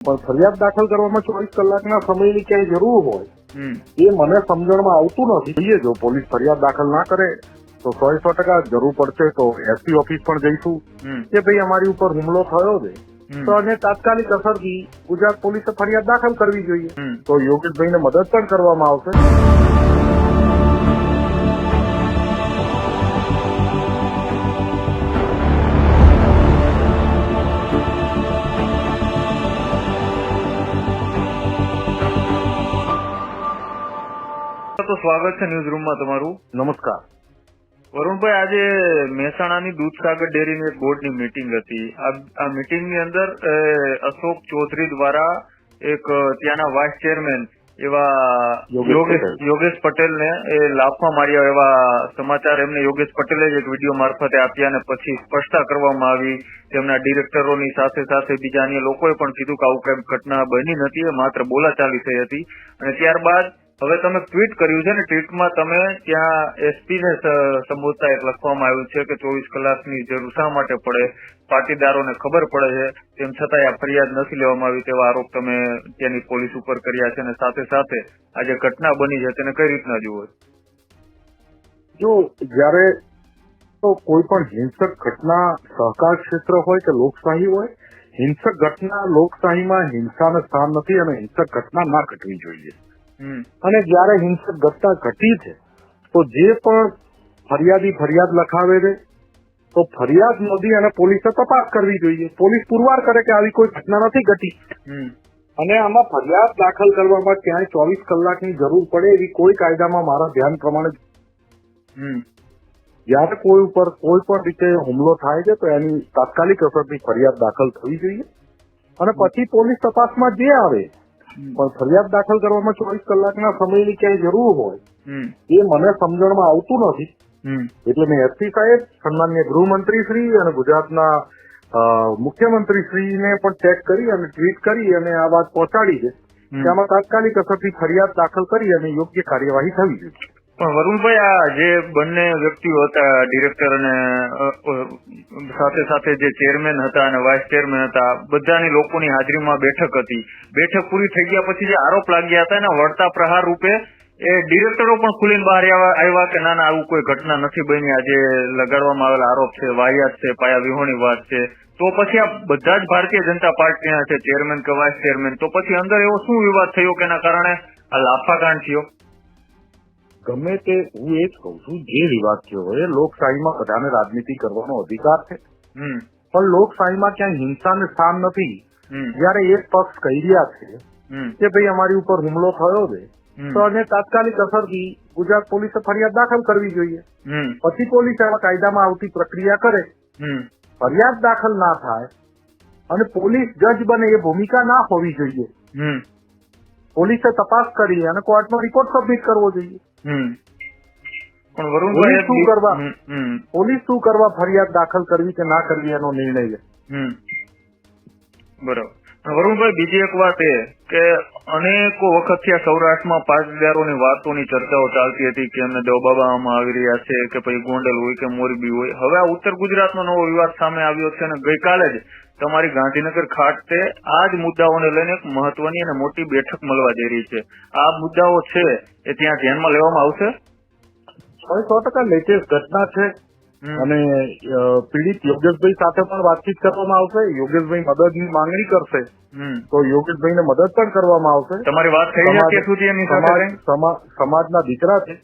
પણ ફરિયાદ દાખલ કરવામાં ચોવીસ કલાકના સમયની ક્યાંય જરૂર હોય એ મને સમજણમાં આવતું નથી. જોઈએ જો પોલીસ ફરિયાદ દાખલ ના કરે તો સો સો ટકા જરૂર પડશે તો એસપી ઓફિસ પણ જઈશું કે ભાઈ અમારી ઉપર હુમલો થયો છે. તો અને તાત્કાલિક અસરથી ગુજરાત પોલીસે ફરિયાદ દાખલ કરવી જોઈએ. તો યોગેશભાઈને મદદ પણ કરવામાં આવશે. સ્વાગત છે ન્યૂઝ રૂમમાં તમારું. નમસ્કાર. વરુણભાઈ આજે મહેસાણાની દૂધસાગર ડેરીની એક બોર્ડની મીટિંગ હતી. આ મીટિંગની અંદર અશોક ચૌધરી દ્વારા એક ત્યાંના વાઇસ ચેરમેન એવા યોગેશ પટેલને એ લાફા માર્યા એવા સમાચાર એમને યોગેશ પટેલે જ એક વીડિયો મારફતે આપ્યા અને પછી સ્પષ્ટતા કરવામાં આવી. તેમના ડિરેક્ટરોની સાથે સાથે બીજા અન્ય લોકોએ પણ કીધું કે આવું કઈ ઘટના બની નથી એ માત્ર બોલાચાલી થઈ હતી. અને ત્યારબાદ હવે તમે ટ્વીટ કર્યું છે ને ટ્વીટમાં તમે ત્યાં એસપીને સંબોધતા એક લખવામાં આવ્યું છે કે ચોવીસ કલાકની જરૂર શા માટે પડે? પાટીદારોને ખબર પડે છે. તેમ છતાંય આ ફરિયાદ નથી લેવામાં આવી તેવા આરોપ તમે ત્યાંની પોલીસ ઉપર કર્યા છે અને સાથે સાથે આ જે ઘટના બની છે તેને કઈ રીતના જુઓ? જો જ્યારે તો કોઈ પણ હિંસક ઘટના સહકાર ક્ષેત્ર હોય કે લોકશાહી હોય, હિંસક ઘટના લોકશાહીમાં હિંસાને સ્થાન નથી અને હિંસક ઘટના ના ઘટવી જોઈએ. અને જ્યારે હિંસક ઘટના ઘટી છે તો જે પણ ફરિયાદી ફરિયાદ લખાવે છે તો ફરિયાદ નોંધી અને પોલીસે તપાસ કરવી જોઈએ. પોલીસ પુરવાર કરે કે આવી કોઈ ઘટના નથી ઘટી. અને આમાં ફરિયાદ દાખલ કરવામાં ક્યાંય ચોવીસ કલાકની જરૂર પડે એવી કોઈ કાયદામાં મારા ધ્યાન પ્રમાણે હમ. જ્યારે કોઈ ઉપર કોઈ પણ રીતે હુમલો થાય છે તો એની તાત્કાલિક અસરથી ફરિયાદ દાખલ થવી જોઈએ. અને પછી પોલીસ તપાસમાં જે આવે પણ ફરિયાદ દાખલ કરવામાં ચોવીસ કલાકના સમયની ક્યાંય જરૂર હોય એ મને સમજણમાં આવતું નથી. એટલે મેં એસપી સાહેબ સન્માન્ય ગૃહમંત્રી શ્રી અને ગુજરાતના મુખ્યમંત્રી શ્રીને પણ ચેક કરી અને ટ્વીટ કરી અને આ વાત પહોંચાડી છે. તેમાં કે આમાં તાત્કાલિક અસરથી ફરિયાદ દાખલ કરી અને યોગ્ય કાર્યવાહી થવી જોઈએ. પણ વરુણભાઈ આ જે બંને વ્યક્તિઓ હતા ડિરેક્ટર અને સાથે સાથે જે ચેરમેન હતા અને વાઇસ ચેરમેન હતા, બધાની લોકોની હાજરીમાં બેઠક હતી. બેઠક પૂરી થઈ ગયા પછી જે આરોપ લાગ્યા હતા એના વળતા પ્રહાર રૂપે એ ડિરેક્ટરો પણ ખુલીને બહાર આવ્યા કે ના ના, આવું કોઈ ઘટના નથી બની. આજે લગાડવામાં આવેલા આરોપ છે વાહિયાત છે, પાયા વિહોણી વાત છે. તો પછી આ બધા જ ભારતીય જનતા પાર્ટીના છે ચેરમેન કે વાઇસ ચેરમેન તો પછી અંદર એવો શું વિવાદ થયો કે એના કારણે આ લાફાકાંડ થયો? ગમે તે હું એ જ કહું છું જે વિવાદ થયો હોય લોકશાહીમાં બધાને રાજનીતિ કરવાનો અધિકાર છે. પણ લોકશાહીમાં ક્યાંય હિંસાને સ્થાન નથી. જયારે એક પક્ષ કહી રહ્યા છે કે ભાઈ અમારી ઉપર હુમલો થયો છે તો અને તાત્કાલિક અસરથી ગુજરાત પોલીસે ફરિયાદ દાખલ કરવી જોઈએ. પછી પોલીસ એવા કાયદામાં આવતી પ્રક્રિયા કરે. હમ. ફરિયાદ દાખલ ના થાય અને પોલીસ જજ બને એ ભૂમિકા ના હોવી જોઈએ. પોલીસે તપાસ કરી અને કોર્ટમાં રિપોર્ટ સબમિટ કરવો જોઈએ. પોલીસ શું કરવા? પોલીસ શું કરવા ફરિયાદ દાખલ કરવી કે ના કરવી એનો નિર્ણય લે? બરોબર. વરુણભાઈ, બીજી એક વાત એ કે અનેકો વખતથી આ સૌરાષ્ટ્રમાં પાટીદારોની વાતોની ચર્ચાઓ ચાલતી હતી કે એમને દબાવવામાં આવી રહ્યા છે કે પછી ગોંડલ હોય કે મોરબી હોય. હવે આ ઉત્તર ગુજરાતનો નવો વિવાદ સામે આવ્યો છે અને ગઈકાલે જ તમારી ગાંધીનગર ખાતે આ જ મુદ્દાઓને લઈને એક મહત્વની અને મોટી બેઠક મળવા જઈ રહી છે. આ મુદ્દાઓ છે એ ત્યાં ધ્યાનમાં લેવામાં આવશે? સો ટકા લેટેસ્ટ ઘટના છે. અને પીડિત યોગેશભાઈ સાથે પણ વાતચીત કરવામાં આવશે. યોગેશભાઈ મદદની માંગણી કરશે. તો તો યોગેશભાઈને મદદ પણ કરવામાં આવશે. તમારી વાત થઈ સુધી એની સાથે સમાજના દીકરા છે.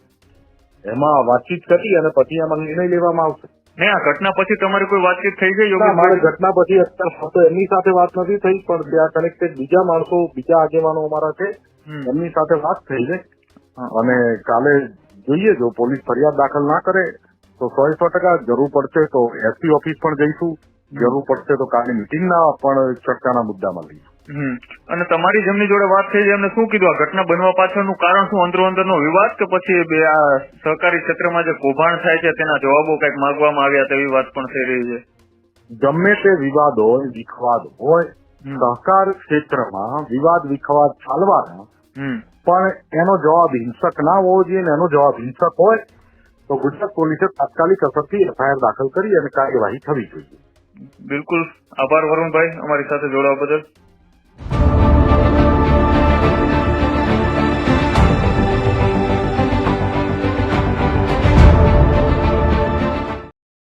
એમાં વાતચીત કરી અને પછી એમાં નિર્ણય લેવામાં આવશે. નહીં આ ઘટના પછી તમારી કોઈ વાતચીત થઈ છે ના, મારે ઘટના પછી અત્યારે એમની સાથે વાત નથી થઈ પણ ત્યાં કનેક્ટેડ બીજા માણસો બીજા આગેવાનો અમારા છે. એમની સાથે વાત થઈ છે. અને કાલે જોઈએ જો પોલીસ ફરિયાદ દાખલ ના કરે તો સો સો ટકા જરૂર પડશે તો એસપી ઓફિસ પણ જઈશું. જરૂર પડશે તો કાલે મિટિંગના પણ ચર્ચાના મુદ્દામાં લઈશું. હમ. અને તમારી જેમની જોડે વાત થઈ એમને શું કીધું? આ ઘટના બનવા પાછળનું કારણ શું? અંદરો અંદરનો વિવાદ કે પછી બે આ સહકારી ક્ષેત્રમાં જે કૌભાંડ થાય છે તેના જવાબો કંઈક માંગવામાં આવ્યા તેવી વાત પણ થઈ રહી છે? ગમે તે વિવાદ હોય વિખવાદ હોય સહકાર ક્ષેત્રમાં વિવાદ વિખવાદ ચાલવાના. હમ. પણ એનો જવાબ હિંસક ના હોવો જોઈએ ને એનો જવાબ હિંસક હોય તો ગુજરાત પોલીસે તાત્કાલિક અસરથી એફઆઈઆર દાખલ કરી અને કાર્યવાહી થવી જોઈએ. બિલકુલ. આભાર, વરુણભાઈ, અમારી સાથે જોડાવા બદલ.